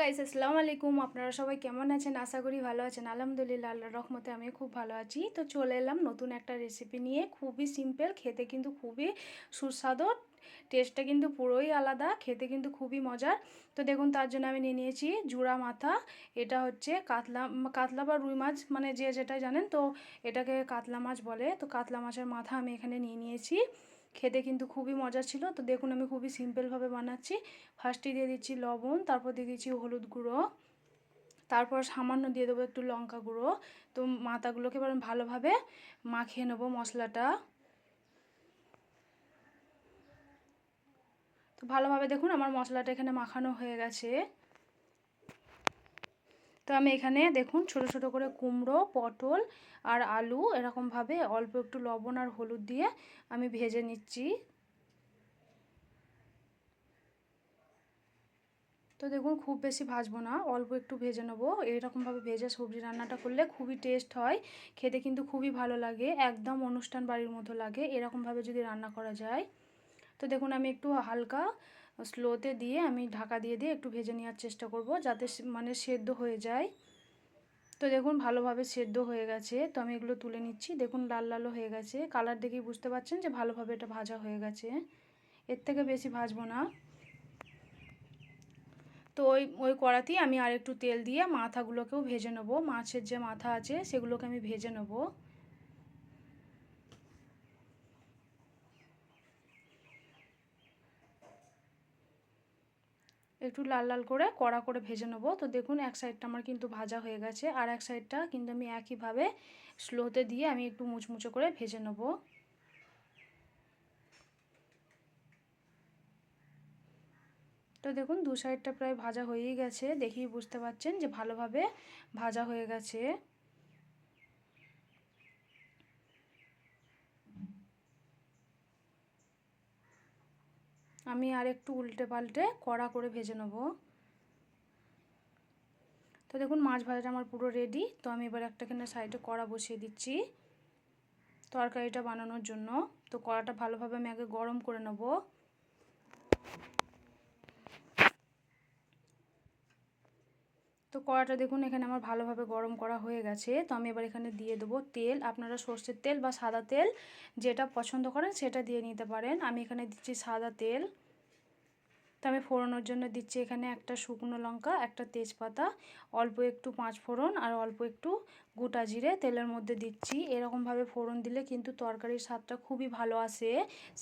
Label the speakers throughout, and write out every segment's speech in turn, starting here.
Speaker 1: Guys আসসালামু আলাইকুম। আপনারা সবাই কেমন আছেন? আশা করি ভালো আছেন। আলহামদুলিল্লাহ, আল্লাহর রহমতে আমি খুব ভালো আছি। তো চলে এলাম নতুন একটা রেসিপি নিয়ে। খুবই সিম্পল খেতে কিন্তু খুবই সুস্বাদু। টেস্টটা কিন্তু পুরোই আলাদা, খেতে কিন্তু খুবই মজার। তো দেখুন, তার জন্য আমি নিয়ে নিয়েছি জুড়া মাথা। এটা হচ্ছে কাতলা কাতলা বা রুই মাছ মানে যে যেটা জানেন, তো এটাকে কাতলা মাছ বলে। তো কাতলা মাছের মাথা আমি এখানে নিয়ে নিয়েছি। খেতে কিন্তু খুবই মজা ছিল। তো দেখুন আমি খুবই সিম্পলভাবে বানাচ্ছি। ফার্স্টে দিয়ে দিচ্ছি লবণ, তারপর দিয়ে দিচ্ছি হলুদ গুঁড়ো। তারপর সামান্য দিয়ে দেবো একটু লঙ্কা গুঁড়ো। তো মাথাগুলোকে এবার ভালোভাবে মাখিয়ে নেব মশলাটা। তো ভালোভাবে দেখুন আমার মশলাটা এখানে মাখানো হয়ে গেছে। তো আমি এখানে দেখুন ছোট ছোট করে কুমড়ো, পটল আর আলু এরকমভাবে অল্প একটু লবণ আর হলুদ দিয়ে আমি ভেজে নিচ্ছি। তো দেখুন খুব বেশি ভাজবো না, অল্প একটু ভেজে নেব। এইরকমভাবে ভেজে সবজি রান্নাটা করলে খুবই টেস্ট হয়, খেতে কিন্তু খুবই ভালো লাগে, একদম অনুষ্ঠান বাড়ির মতো লাগে, এরকমভাবে যদি রান্না করা যায়। তো দেখুন আমি একটু হালকা স্লোতে দিয়ে আমি ঢাকা দিয়ে দিয়ে একটু ভেজে নেওয়ার চেষ্টা করব যাতে মানে সেদ্ধ হয়ে যায়। তো দেখুন ভালোভাবে সেদ্ধ হয়ে গেছে। তো আমি এগুলো তুলে নিচ্ছি। দেখুন লাল লালও হয়ে গেছে। কালার দেখেই বুঝতে পারছেন যে ভালোভাবে এটা ভাজা হয়ে গেছে। এর থেকে বেশি ভাজবো না। তো ওই ওই কড়াতেই আমি আর একটু তেল দিয়ে মাথাগুলোকেও ভেজে নেব। মাছের যে মাথা আছে সেগুলোকে আমি ভেজে নেব। একটু লাল লাল করে কড়া করে ভেজে নেব। তো দেখুন, এক সাইডটা আমার কিন্তু ভাজা হয়ে গেছে আর এক সাইডটা কিন্তু আমি একইভাবে স্লোতে দিয়ে আমি একটু মুচমুচো করে ভেজে নেব। তো দেখুন, দু সাইডটা প্রায় ভাজা হয়েই গেছে। দেখি বুঝতে পারছেন যে ভালোভাবে ভাজা হয়ে গেছে। আমি আর একটু উল্টে পাল্টে কড়া করে ভেজে নেব। তো দেখুন, মাছ ভাজাটা আমার পুরো রেডি তো আমি এবার একটা একটাখানে সাইডে কড়া বসিয়ে দিচ্ছি তরকারিটা বানানোর জন্য। তো কড়াটা ভালোভাবে আমি আগে গরম করে নেব। তো কড়াটা দেখুন, এখানে আমার ভালোভাবে গরম করা হয়ে গেছে। তো আমি এবার এখানে দিয়ে দেবো তেল। আপনারা সর্ষের তেল বা সাদা তেল যেটা পছন্দ করেন সেটা দিয়ে নিতে পারেন। আমি এখানে দিচ্ছি সাদা তেল। তো আমি ফোড়নোর জন্য দিচ্ছি এখানে একটা শুকনো লঙ্কা, একটা তেজপাতা, অল্প একটু পাঁচ ফোড়ন আর অল্প একটু গোটা জিরে তেলের মধ্যে দিচ্ছি। এরকমভাবে ফোড়ন দিলে কিন্তু তরকারির স্বাদটা খুবই ভালো আসে।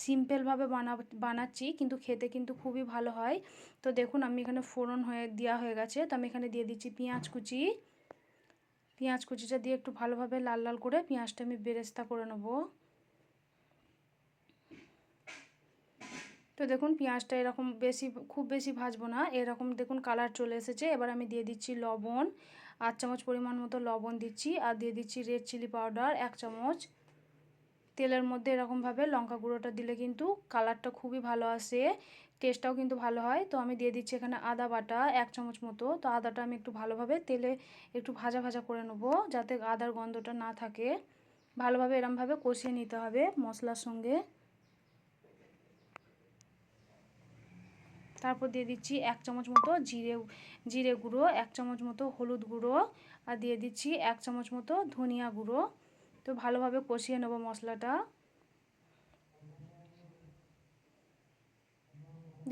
Speaker 1: সিম্পলভাবে বানা, বানাচ্ছি কিন্তু খেতে কিন্তু খুবই ভালো হয়। তো দেখুন আমি এখানে ফোড়ন হয়ে, দেওয়া হয়ে গেছে। তো আমি এখানে দিয়ে দিচ্ছি পেঁয়াজ কুচি। পেঁয়াজ কুচিটা দিয়ে একটু ভালোভাবে লাল লাল করে পেঁয়াজটা আমি বেরেস্তা করে নেব। তো দেখুন পেঁয়াজটা এরকম বেশি, খুব বেশি ভাজবো না, এরকম দেখুন কালার চলে এসেছে। এবার আমি দিয়ে দিচ্ছি লবণ আট চামচ পরিমাণ মতো লবণ দিচ্ছি, আর দিয়ে দিচ্ছি রেড চিলি পাউডার এক চামচ। তেলের মধ্যে এরকমভাবে লঙ্কা গুঁড়োটা দিলে কিন্তু কালারটা খুবই ভালো আসে টেস্টটাও কিন্তু ভালো হয়। তো আমি দিয়ে দিচ্ছি এখানে আদা বাটা এক চামচ মতো। তো আদাটা আমি একটু ভালোভাবে তেলে একটু ভাজা ভাজা করে নেব, যাতে আদার গন্ধটা না থাকে। ভালোভাবে এরমভাবে কষিয়ে নিতে হবে মশলার সঙ্গে। তারপর দিয়ে দিচ্ছি এক চামচ মতো জিরে জিরে গুঁড়ো, এক চামচ মতো হলুদ গুঁড়ো, আর দিয়ে দিচ্ছি এক চামচ মতো ধনিয়া গুঁড়ো। তো ভালোভাবে কষিয়ে নেব মশলাটা।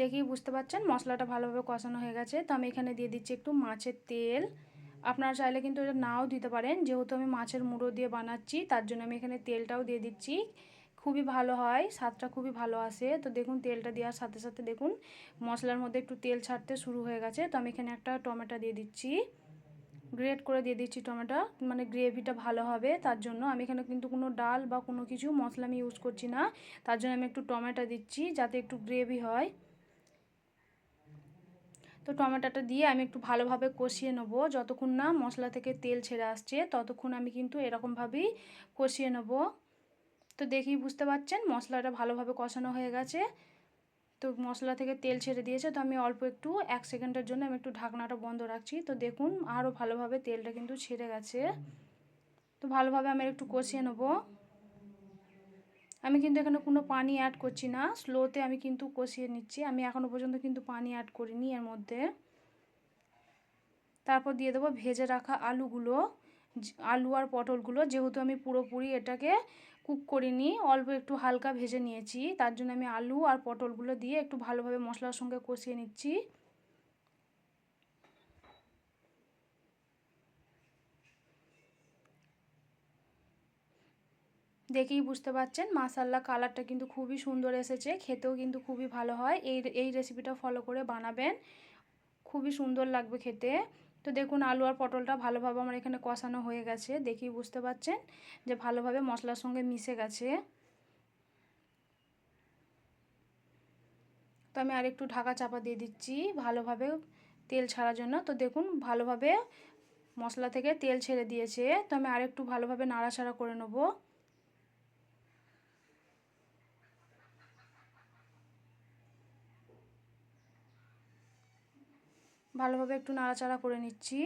Speaker 1: দেখি, বুঝতে পারছেন? মশলাটা ভালোভাবে কষানো হয়ে গেছে। তো আমি এখানে দিয়ে দিচ্ছি একটু মাছের তেল। আপনারা চাইলে কিন্তু এটা নাও দিতে পারেন। যেহেতু আমি মাছের মুড়ো দিয়ে বানাচ্ছি, তার জন্য আমি এখানে তেলটাও দিয়ে দিচ্ছি। খুবই ভালো হয়, স্বাদটা খুবই ভালো আসে। তো দেখুন, তেলটা দেওয়ার সাথে সাথে দেখুন, মশলার মধ্যে একটু তেল ছাড়তে শুরু হয়ে গেছে। তো আমি এখানে একটা টমেটো দিয়ে দিচ্ছি। গ্রেট করে দিয়ে দিচ্ছি টমেটো মানে গ্রেভিটা ভালো হবে তার জন্য। আমি এখানে কিন্তু কোনো ডাল বা কোনো কিছু মশলা আমি ইউজ করছি না। তার জন্য আমি একটু টমেটো দিচ্ছি যাতে একটু গ্রেভি হয়। তো টমেটোটা দিয়ে আমি একটু ভালোভাবে কষিয়ে নেব। যতক্ষণ না মশলা থেকে তেল ছেড়ে আসছে, ততক্ষণ আমি কিন্তু এরকমভাবেই কষিয়ে নেব। তো দেখি বুঝতে পারছেন, মশলাটা ভালোভাবে কষানো হয়ে গেছে। তো মশলা থেকে তেল ছেড়ে দিয়েছে, তো আমি অল্প একটু, এক সেকেন্ডের জন্য আমি একটু ঢাকনাটা বন্ধ রাখছি। তো দেখুন আরও ভালোভাবে তেলটা কিন্তু ছেড়ে গেছে। তো ভালোভাবে আমি একটু কষিয়ে নেব। আমি কিন্তু এখানে কোনো পানি অ্যাড করছি না। স্লোতে আমি কিন্তু কষিয়ে নিচ্ছি। আমি এখনও পর্যন্ত কিন্তু পানি অ্যাড করিনি এর মধ্যে। তারপর দিয়ে দেবো ভেজে রাখা আলুগুলো। আলু আর পটলগুলো যেহেতু আমি পুরোপুরি এটাকে কুক করিনি, অল্প একটু হালকা ভেজে নিয়েছি, তার জন্য আমি আলু আর পটলগুলো দিয়ে একটু ভালোভাবে মশলার সঙ্গে কষিয়ে নিচ্ছি। দেখেই বুঝতে পারছেন মাসাল্লা কালারটা কিন্তু খুবই সুন্দর এসেছে, খেতেও কিন্তু খুবই ভালো হয়। এই এই রেসিপিটা ফলো করে বানাবেন, খুবই সুন্দর লাগবে খেতে। তো দেখুন, আলু আর পটলটা ভালোভাবে আমার এখানে কষানো হয়ে গেছে। দেখি বুঝতে পারছেন যে ভালোভাবে মশলার সঙ্গে মিশে গেছে। তো আমি আরেকটু ঢাকা চাপা দিয়ে দিচ্ছি ভালোভাবে তেল ছাড়ার জন্য। তো দেখুন, ভালোভাবে মশলা থেকে তেল ছেড়ে দিয়েছে। তো আমি আরেকটু ভালোভাবে নাড়াচাড়া করে নেব। ভালোভাবে একটু নাড়াচাড়া করে নিচ্ছি।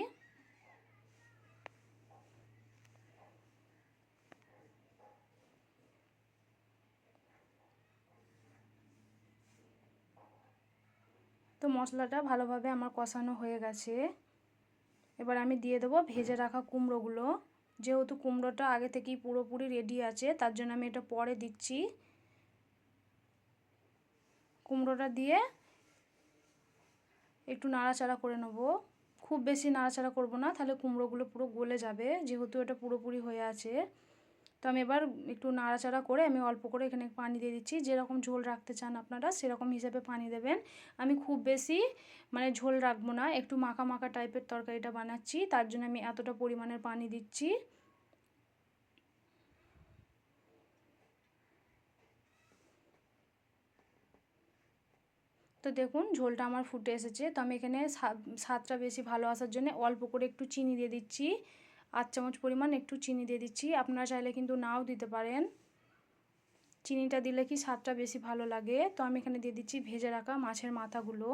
Speaker 1: তো মশলাটা ভালোভাবে আমার কষানো হয়ে গেছে। এবার আমি দিয়ে দেবো ভেজে রাখা কুমড়োগুলো। যেহেতু কুমড়োটা আগে থেকেই পুরোপুরি রেডি আছে, তার জন্য আমি এটা পরে দিচ্ছি। কুমড়োটা দিয়ে একটু নাড়াচাড়া করে নেব। খুব বেশি নাড়াচাড়া করব না, তাহলে কুমড়োগুলো পুরো গলে যাবে, যেহেতু এটা পুরোপুরি হয়ে আছে। তো আমি এবার একটু নাড়াচাড়া করে আমি অল্প করে এখানে পানি দিয়ে দিচ্ছি, যেরকম ঝোল রাখতে চান আপনারা সেরকম হিসেবে পানি দেবেন। আমি খুব বেশি মানে ঝোল রাখব না, একটু মাখা মাখা টাইপের তরকারিটা বানাচ্ছি, তার জন্য আমি এতটা পরিমাণের পানি দিচ্ছি। তো দেখুন, ঝোলটা আমার ফুটে এসেছে। তো আমি এখানে স্বাদটা বেশি ভালো আসার জন্য অল্প করে একটু চিনি দিয়ে দিচ্ছি। আট চামচ পরিমাণ একটু চিনি দিয়ে দিচ্ছি। আপনারা চাইলে কিন্তু নাও দিতে পারেন। চিনিটা দিলে কি স্বাদটা বেশি ভালো লাগে? তো আমি এখানে দিয়ে দিচ্ছি ভেজে রাখা মাছের মাথাগুলো।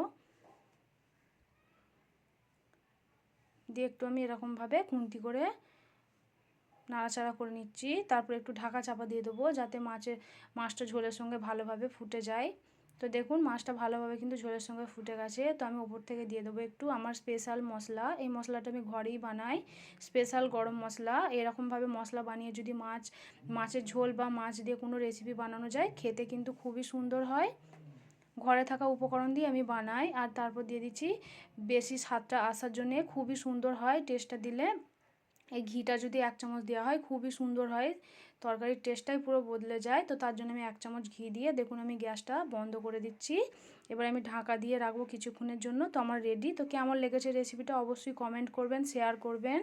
Speaker 1: দিয়ে একটু আমি এরকমভাবে খুন্তি করে নাড়াচাড়া করে নিচ্ছি। তারপর একটু ঢাকা চাপা দিয়ে দেবো যাতে মাছের, মাছটা ঝোলের সঙ্গে ভালোভাবে ফুটে যায়। তো দেখুন, মাছটা ভালোভাবে কিন্তু ঝোলের সঙ্গে ফুটে গেছে। তো আমি ওপর থেকে দিয়ে দেবো একটু আমার স্পেশাল মশলা। এই মশলাটা আমি ঘরেই বানাই। স্পেশাল গরম মশলা। এরকমভাবে মশলা বানিয়ে যদি মাছ, মাছের ঝোল বা মাছ দিয়ে কোনো রেসিপি বানানো যায়, খেতে কিন্তু খুবই সুন্দর হয়। ঘরে থাকা উপকরণ দিয়ে আমি বানাই। আর তারপর দিয়ে দিচ্ছি বেশি স্বাদটা আসার জন্যে খুবই সুন্দর হয়। টেস্টটা দিলে এই ঘিটা যদি এক চামচ দেওয়া হয়, খুবই সুন্দর হয়। তরকারির টেস্টটাই পুরো বদলে যায়। তো তার জন্য আমি এক চামচ ঘি দিয়ে, দেখুন আমি গ্যাসটা বন্ধ করে দিচ্ছি। এবার আমি ঢাকা দিয়ে রাখব কিছুক্ষণের জন্য। তো আমার রেডি তো কেমন লেগেছে রেসিপিটা অবশ্যই কমেন্ট করবেন শেয়ার করবেন।